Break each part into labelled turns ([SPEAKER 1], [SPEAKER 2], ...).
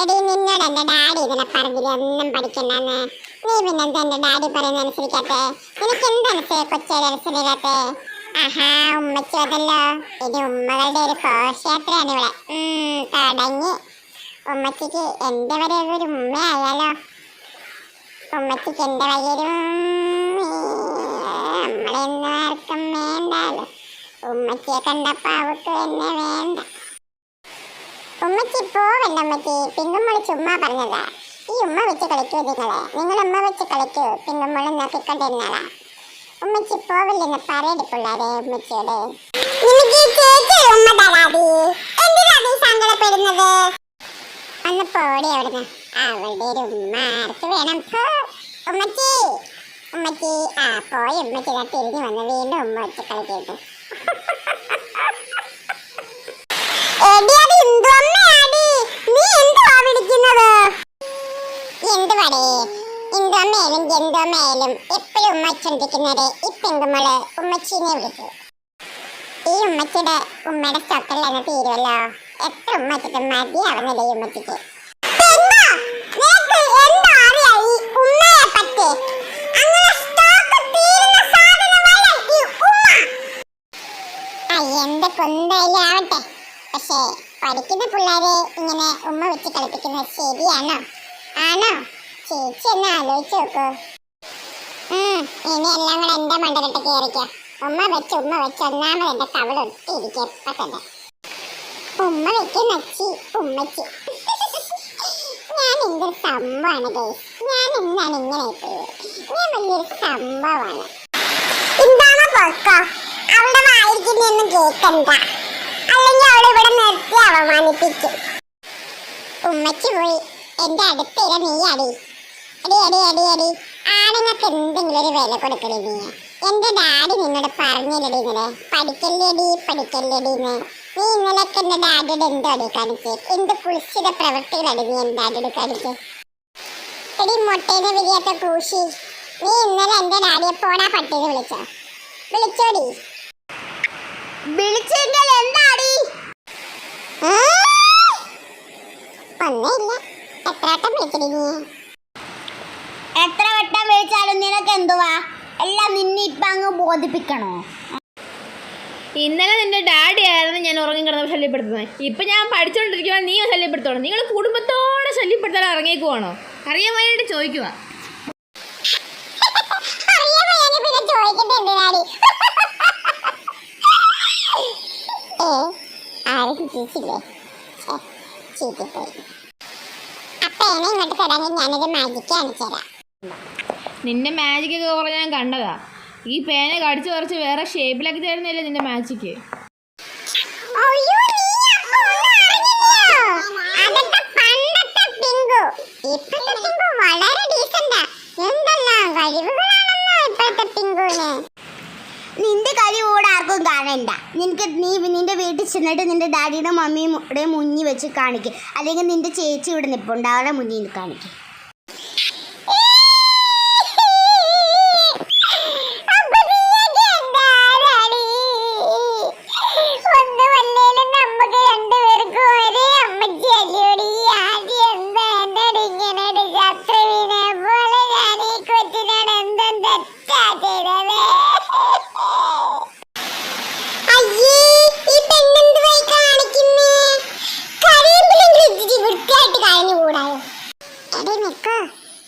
[SPEAKER 1] എടി നിന്നോട് എന്റെ ഡാഡി ഇതിനെ പറഞ്ഞില്ല ഒന്നും പഠിക്കണ്ടെന്ന്. നീ പിന്നെന്താ എന്റെ ഡാഡി പറയുന്ന അനുസരിക്കാത്തെ? നിനക്ക് എന്താ കൊച്ചേരി അനുസരിക്കാത്തെ ആഹാ ഉമ്മച്ചി അതല്ലോ ഇനി ഉമ്മകളുടെ ഒരു ഘോഷയാത്രയാണ് ഇവിടെ. തടങ്ങി. ഉമ്മച്ചിക്ക് എന്റെ വരെ ഒരു ഉമ്മയായാലോ? ഉമ്മച്ചിക്ക് എന്റെ വകരും നമ്മളെന്നും ആർക്കും വേണ്ടാലോ ഉമ്മച്ചിയെ കണ്ടപ്പോ അവക്ക് എന്നെ വേണ്ട. ഉമ്മച്ചി പോവല്ല ഉമ്മച്ചി പിന്നുമ്മൾ ചുമ്മാ പറഞ്ഞതാ. ഈ ഉമ്മ വെച്ച് കളിക്കൂ നിങ്ങളെ. നിങ്ങൾ ഉമ്മ വെച്ച് കളിക്കൂ. പിന്നുമ്മൾ നോക്കിക്കൊണ്ടിരുന്നതാ. ഉമ്മച്ചി പോവില്ലെന്ന് പറയടി പിള്ളേരെ ഉമ്മച്ചിയോട്. ഒന്ന് പോടി അവിടുന്ന്. അവളുടെ ഒരു ഉമ്മ ആർക്ക് വേണം ഉമ്മച്ചി ഉമ്മച്ചി. ആ പോയി ഉമ്മച്ചി. തിരിഞ്ഞു വന്ന് വീണ്ടും ഉമ്മ വെച്ച് കളിക്കരുത് എടി അത് ഇന്ദുവമ്മയാടി. നീ എന്തുവാ വിളിക്കുന്നത്? എന്തുവാടി? ഇന്ദുവമ്മയായാലും ജന്തുമ്മയിലും എപ്പോഴും ഉമ്മച്ചോണ്ടിരിക്കുന്നത് ഈ പെങ്കുമൾ ഉമ്മച്ചീനെ വിളിച്ചു ഈ ഉമ്മച്ചിയുടെ ഉമ്മയുടെ സ്റ്റോക്കല്ല എന്ന് തീരുമല്ലോ എത്ര ഉമ്മച്ചിട്ട് മതിയാവുന്നില്ല ഈ ഉമ്മച്ചിക്ക് ഉമ്മ. പക്ഷേ പഠിക്കുന്ന പിള്ളേരെ ഇങ്ങനെ ഉമ്മ വെച്ച് കളിപ്പിക്കുന്നത് ശരിയാണോ? ആണോ? ചേച്ചി കൂടെ എന്റെ മണ്ടലിട്ട് തന്നെ. ഉമ്മച്ചി. ഇവിടെ നിർത്തി പോയി. എന്റെ അടുത്തിര നീ അടി. അടി അടി അടി അടി. ആണുങ്ങൾക്ക് എന്തെങ്കിലും ഒരു വില കൊടുക്കടി നീ. ഡാഡി നിന്നോട് പറഞ്ഞില്ലടി ഇന്നലെ. പഠിക്കല്ലേടി പഠിക്കല്ലേടിന്ന് നീ ഇന്നലെയൊക്കെ എന്റെ ഡാഡിയുടെ എന്തോ അടി കാണിച്ച്? എന്ത് കുളിച്ചിത പ്രവൃത്തികളടി നീ എന്റെ ഡാഡിയുടെ കാണിച്ച്? എടി കൂശി നീ ഇന്നലെ എന്റെ ഡാഡിയെ പോടാ പട്ടിന്ന് വിളിച്ചോ? വിളിച്ചോടി. വിളിച്ചെങ്കിൽ എന്താടി? ഒന്നുമില്ല എത്ര വട്ടം വിളിച്ചടി നീ?
[SPEAKER 2] വിളിച്ചാലും നിനക്ക് എന്തുവാ എല്ലാം നിന്നെ ഇപ്പം അങ്ങ് ബോധിപ്പിക്കണോ?
[SPEAKER 3] ഇന്നലെ നിന്റെ ഡാഡി ആയിരുന്നു ഞാൻ ഉറങ്ങി കിടന്നപ്പോൾ ശല്യപ്പെടുത്തുന്നത് ഇപ്പൊ ഞാൻ പഠിച്ചുകൊണ്ടിരിക്കുമ്പോൾ നീ ശല്യപ്പെടുത്തോണം നിങ്ങൾ കുടുംബത്തോടെ ശല്യപ്പെടുത്താൻ ഇറങ്ങിയേക്കുവാണോ? അറിയാൻ വേണ്ടിയിട്ട് ചോദിക്കുക
[SPEAKER 1] അപ്പൊ എന്നെ ഇങ്ങോട്ട് ഞാനൊരു മാജിക്ക് കാണിച്ചു തരാം
[SPEAKER 3] നിന്റെ മാജിക് ഒക്കെ കുറെ ഞാൻ കണ്ടതാ. ഈ പേന കടിച്ചു കുറച്ച് വേറെ ഷേപ്പിലാക്കി തരുന്നില്ല നിന്റെ മാജിക്ക്.
[SPEAKER 2] നിന്റെ കളി കൂടെ ആർക്കും കാണണ്ട. നിനക്ക് നീ നിന്റെ വീട്ടിൽ ചെന്നിട്ട് നിന്റെ ഡാഡിയുടെ മമ്മിയുടെ മുന്നിൽ വെച്ച് കാണിക്കും. അല്ലെങ്കിൽ നിന്റെ ചേച്ചി ഇവിടെ നിൽപ്പുണ്ട് അവളെ മുന്നിൽ കാണിക്കും.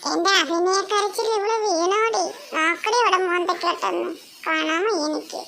[SPEAKER 1] എന്റെ അഭിനയക്കരച്ചിൽ ഇവിടെ വീണോടി. നോക്കടി ഇവിടെ മോന്തക്കെട്ടെന്ന് കാണാമോ എനിക്ക്?